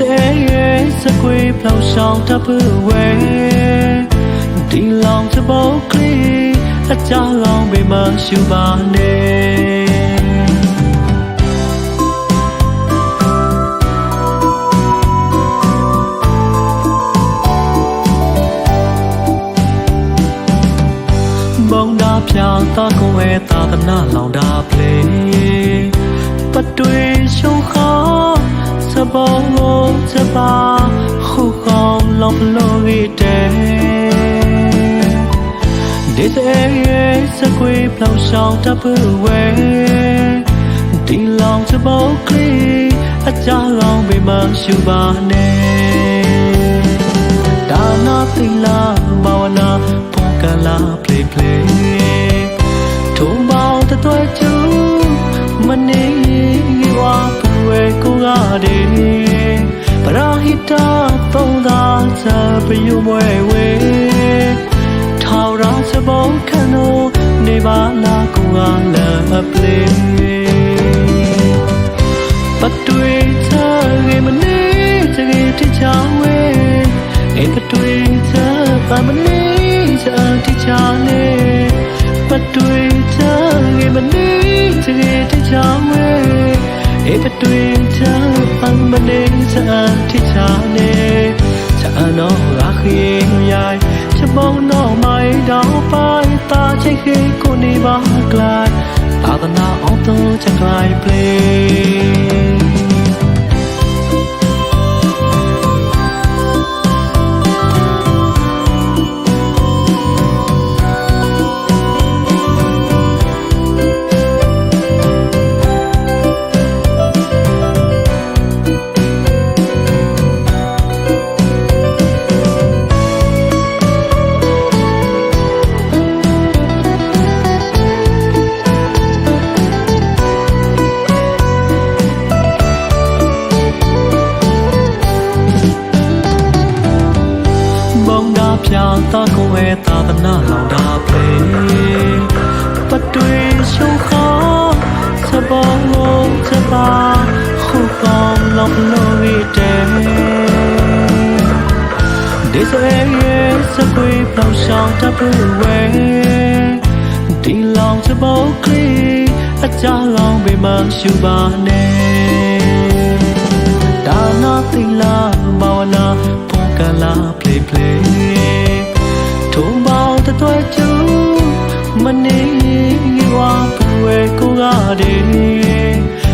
ဒီစဲရဲ့စကွေးပြောင်းရှောင်းတပူဝဲဒီလောင်စပောင်းကလေးအကြလောင်ပေမှရှူပါနဲ့မုံနာပြတာကိုဝဲသာသနာလောင်တာ ပါခုကောင်းလောင်လို့ရတဲ့ဒီစဲရဲ့စကွေးပြောင်းရှောင်းတပူဝဲဒီလောင်စပောင်းကလေးအကြလောင်ပေမှရှူပါနဲ့ဒါနာတိလာဘာဝနာပုံကလာ play play ထုံပေါင်းတတွဲချူမနေဝါပူဝဲကိုကတဲ့ပ ရာဟိတသုံးသာချပယုမွဲဝဲထောင်ရာစပုံခနုနေပါလာကိုကလပ် play ပတွေချရေမနေချရေတချဝဲအေပတွေချပမနေချတချနေပတွေချရေမနေချရေတချဝဲ အေပတွေချပမနေချတချနေချအနောရခေရိုင်ချမောင်းတော့မိုင်းတော့ပိုင်တာချိတ်ခေကိုနေပါကလို ပူဝဲဒီလောင်စပောင်းကလေးအကြလောင်ပေမှရှူပါနဲ့ဒါနာတိလာဘာဝနာပုံကလာ play play ထုံပေါင်းတတွဲချူမနေဝါပူဝဲကိုကတဲ့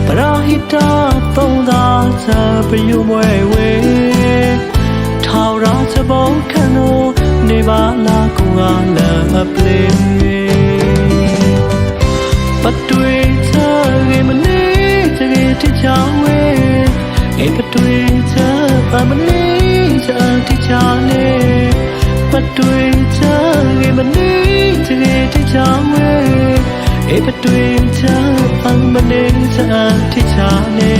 ပရာဟိတသုံးသာချပယုမွဲဝဲထောင်ရာချပောင်းခနု နေပါလာကိုကလပ်ပလေပတွေချရေမနေချရေတချဝဲအေပတွေချပမနေချတချနေပတွေချရေမနေချရေတချဝဲအေပတွေချပမနေချတချနေ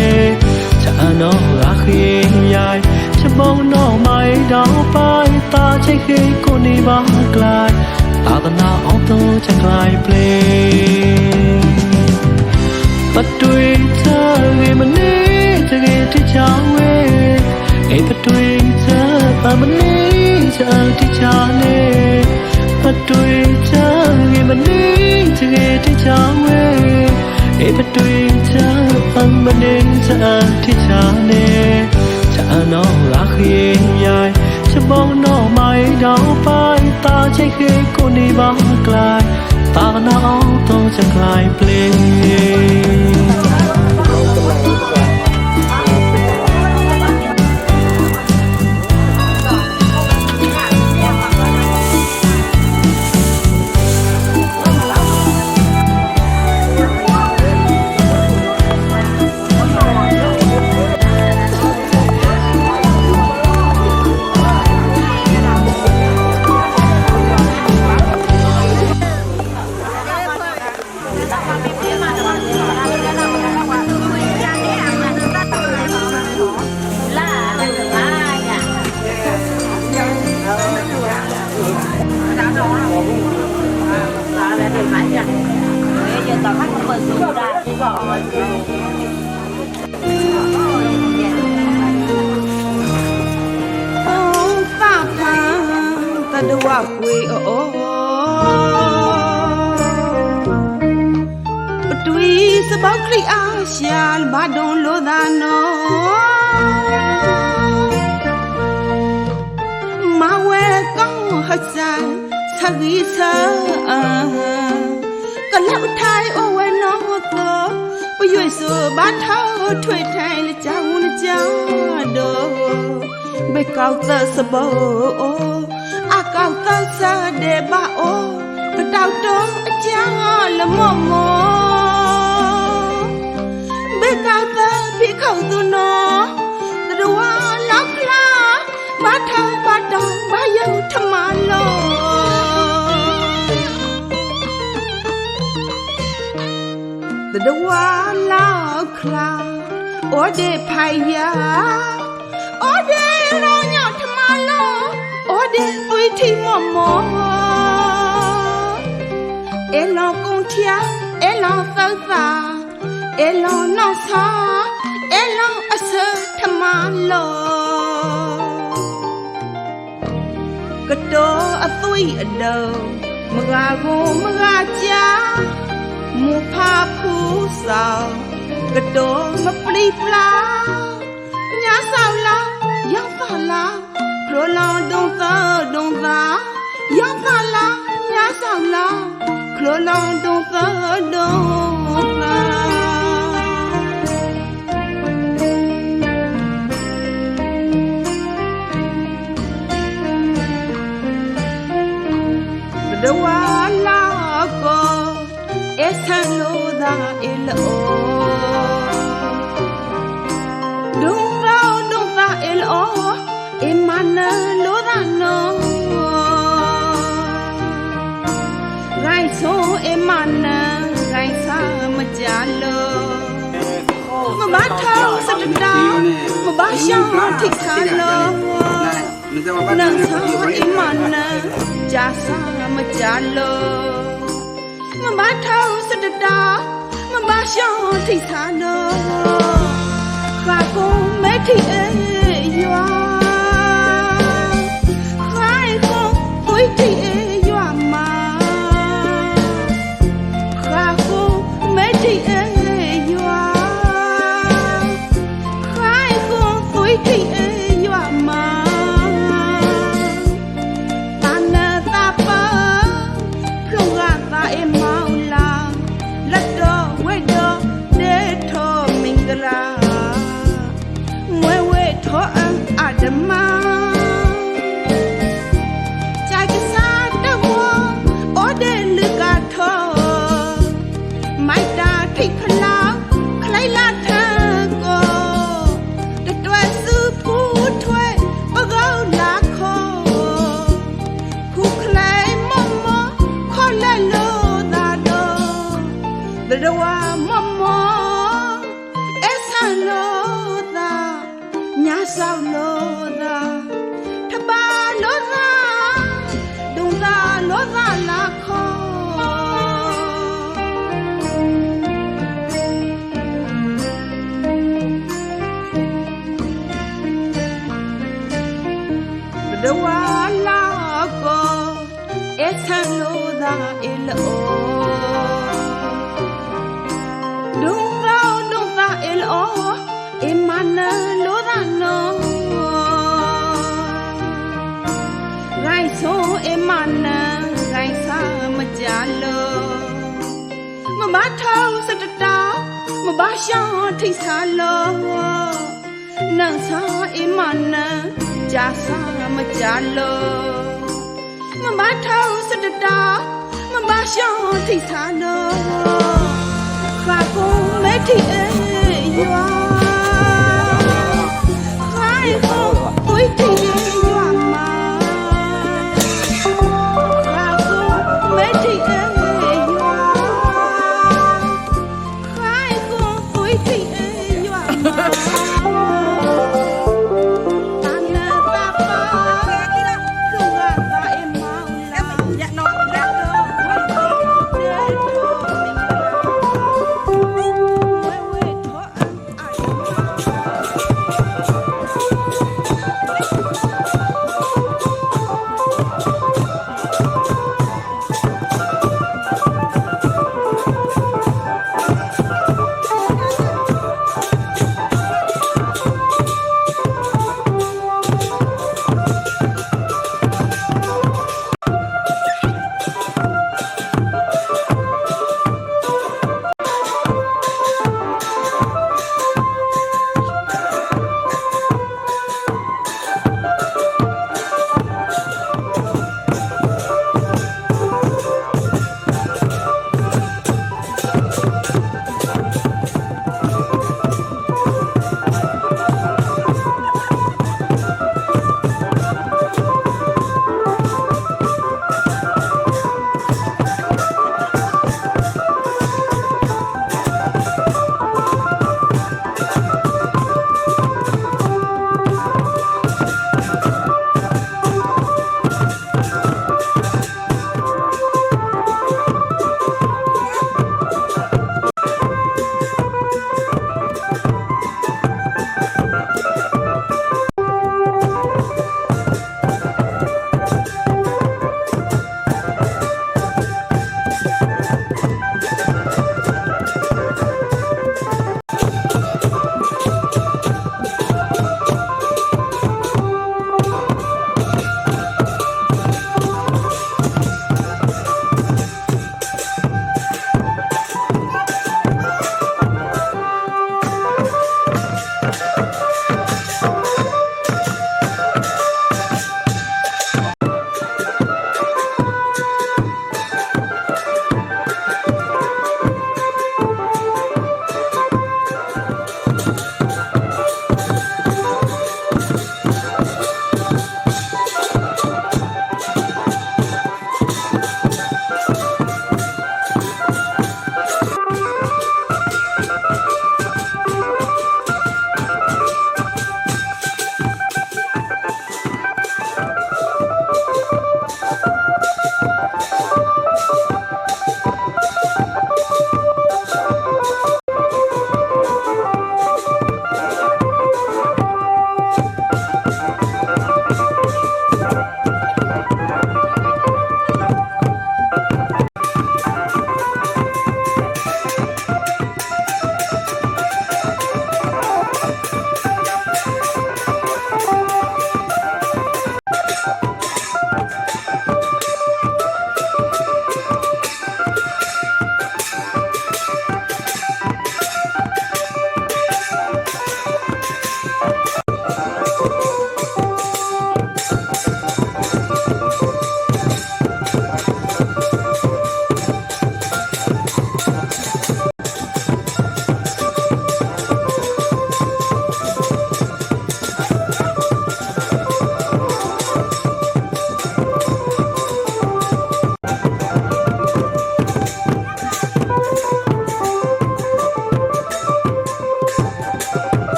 ချအနောရာခေရိုင် ချမောင်းတော့မိုင်းတော့ပိုင်တာချိတ်ခေကိုနေပါကလိုက်သာသနာအောင်တော့ချက်ကလိုက် play ပတွေချရေမနေချရေတချဝဲအေပတွေချပမနေချတချနေပတွေချရေမနေချရေတချဝဲအေပတွေချပမနေချတချနေချအ អណោរះវិញយាយច្បងណោម៉ៃដៅបាយតាជ័យគេគូនីបងក្លាយតាណោតោចក្លាយភ្លេង 无法抗拒的诱惑，不追不放的爱。 လောက်ထိုင်အဝဲနောတော့ပရွေဆိုဘာထောထွေထိုင်လကြောင်းလကြောင်းတော့ဘေကောက်သစဘောအကောက်သဆတဲ့ဘာအိုကတောက်တော့အကြလမော့မောဘေကာတာဖိခေါသူနော the dwa la kla o de phaya o de ro nya thma lo o de ui thi mo mo e lo kong thia e lo sa sa e lo no sa e lo asa thma lo ကတော်အသွေးအတော်မကဘုံမကကြာ မူဖာဖူဆောင်ကတော်မပလီပလာညာဆောင်လာရောက်ပါလားခရလောင်ဒုံသာဒုံသာရောက်ပါလားညာဆောင်လာခရလောင်ဒုံသာဒုံသာ ဂျာစာမကြလို့မမထောက်စတတာမဘာရှောင်းထိခါလို့ခါကုန်းမဲထိအေး သာ မမထောင်စတတာမဘာရှောင်းထိတ်စားလို့နန်းစာအမနာဂျာစာမကြလို့မမထောင်စတတာမဘာရှောင်းထိတ်စားလို့ခါကုန်းမဲထိအေးရွာ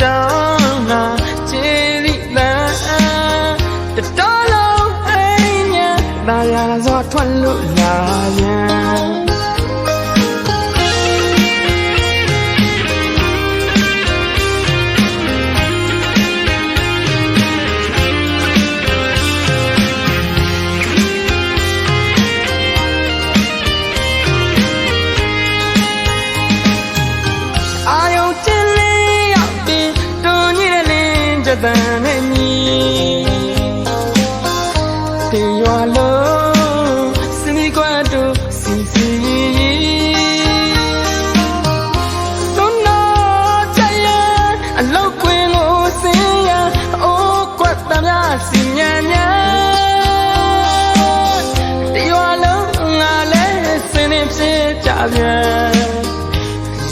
ကြောင်းကခြေလိလန်းတတော်လုံးအိမ်ညာဒါရစွာထွက်လို့ တန်နဲ့ညီတေရွာလုံးစနီကွတ်တူစီစီစွန်းနာချရအလောက်ကွင်းကိုစင်ရအိုးကွက်တမ်းများစီညာညာတေရွာလုံးငါလဲစင်းနေဖြစ်ကြပြန်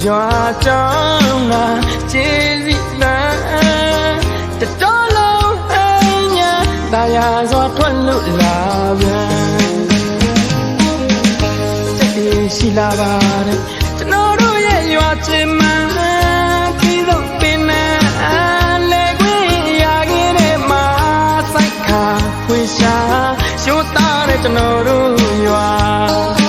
ရွာကြောင်းက စွာထွက်လို့လာပြန်ချက်တွေရှိလာပါတယ်ကျွန်တော်တို့ရဲ့ရွာချင်မှန်ပြီးတော့ပင်နဲ့လေခွေရခဲ့တဲ့မှာစိုက်ခါဖွေရှာရှိုးသားတဲ့ကျွန်တော်တို့ရွာ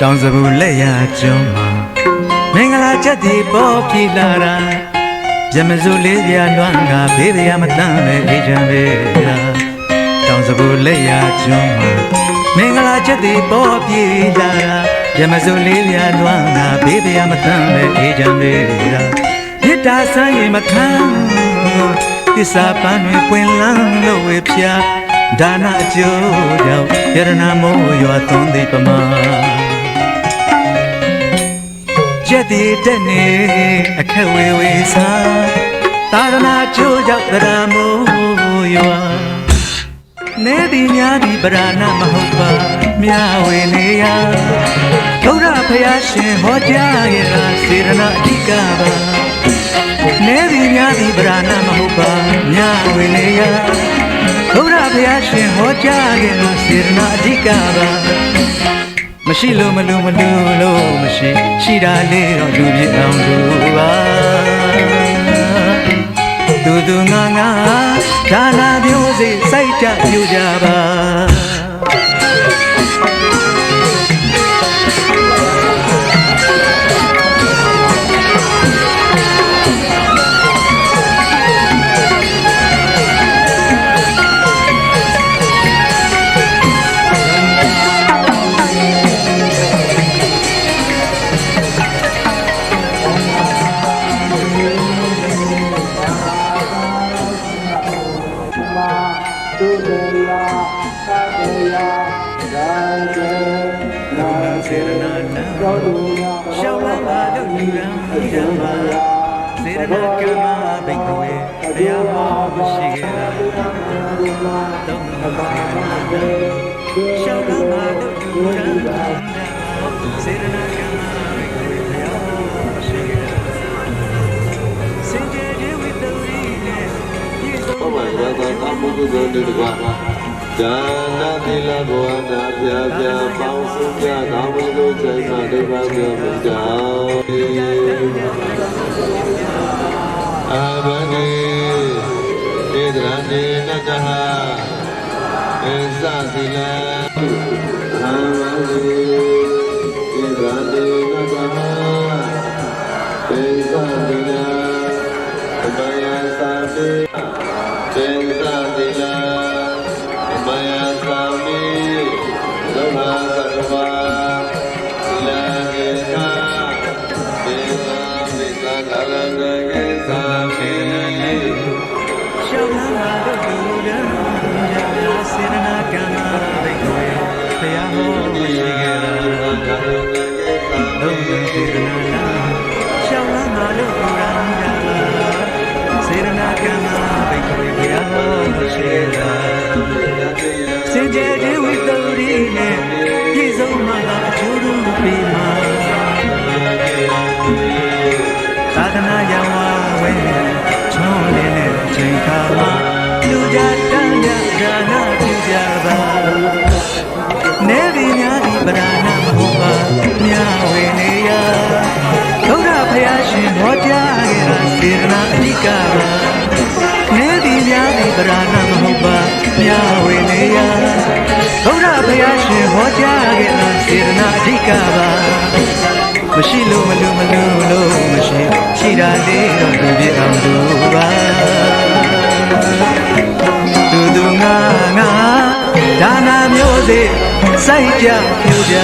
တောင်စပူလက်ရကျွန်းမှာမင်္ဂလာချက်ဒီပေါ်ပြလာတာပြမစုလေးပြလွမ်းကဘေးရမတန်းပဲအေးချမ်းပဲလားတောင်စပူလက်ရကျွန်းမှာမင်္ဂလာချက်ဒီပေါ်ပြလာတာပြမစုလေးပြလွမ်းကဘေးရမတန်းပဲအေးချမ်းပဲလားမြစ်တာဆန်းရင်မခံသစ္စာပန်းတွေပွင့်လန်းလို့ဝေဖြာဒါနအကျိုးကြောင့်ယရနာမိုးရွာသွန်းသည်ပမာ ချက်တည်တဲ့နေအခက်ဝေဝေစာသာသနာကျိုးကြောင့်တရားမိုးရွာနေသည်များသည်ပရာဏမဟုတ်ပါမြဝေနေရဘုရားဖယားရှင်ဟောကြားခဲ့တာစေရနာအဓိကပါနေသည်များသည်ပရာဏမဟုတ်ပါမြဝေနေရဘုရားဖယားရှင်ဟောကြားခဲ့တာစေရနာအဓိကပါ မရှိလို့မလို့မလို့လို့မရှိရှိတာလေးတော့လူပြအောင်လူပါတူတူငါငါဒါနာမျိုးစိစိုက်ကြပြူကြပါ ရနာနာရှောင်းလာပါလို့လူရန်ကြပါစေရနာကမဘိကဝေဘုရားဟောရှိခဲ့တာတော့ရှောင်းလာပါလို့လူရန်ကြပါစေရနာကမဘိကဝေဘုရားဟောရှိခဲ့တာစင်ကြယ်ခြင်းဝိတ္တရီနဲ့ဒီဆုံးဘဝရတသမှုကုသိုလ်တွေတကွာ ဒါနသီလဘောနာပြာပြာပေါင်းစုကြကောင်းမှုတို့စိတ်မှဒိဗ္ဗောမြတ်ကြောင့်အာဘဂေဣဒရဏေနတဟအစ္စသီလအာဘဂေဣဒရဏေနတဟအစ္စသီလဘယသာတိသေသတိ စင်ကြယ်ဒီဝိတ္တရီနဲ့ပြည့်စုံမှသာအချိုးတို့ပြေမှာသာသနာရဝဝဲချောင်းလေးနဲ့ချိန်ခါမှာလူကြတန်ရဒါနာပြုကြပါနေဒီညာဒီပဒါနာဟောပါမြဝေနေယဒုရဖယားရှင်ဟောကြားခဲ့တာစေတနာအဓိကပါ များသည်ပရာဏမဟုတ်ပါမြာဝေနေရဗုဒ္ဓဘုရားရှင်ဟောကြားခဲ့တာစေတနာအဓိကပါမရှိလို့မလို့မလို့လို့မရှိရှိတာလေးတော့သူပြအောင်လို့ပါသူသူငါငါဒါနာမျိုးစေ့စိုက်ကြပြူကြ